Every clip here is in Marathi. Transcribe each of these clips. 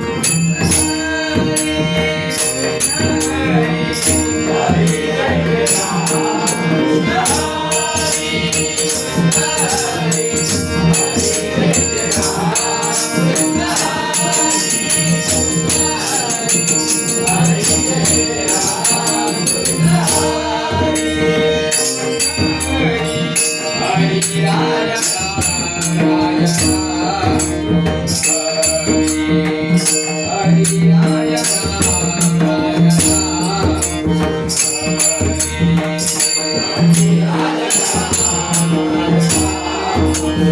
Música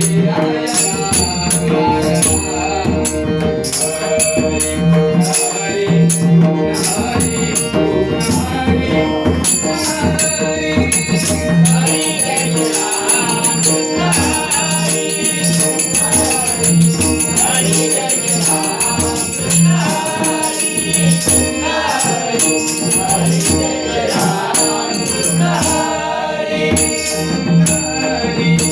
Yeah. Hari Hari Hari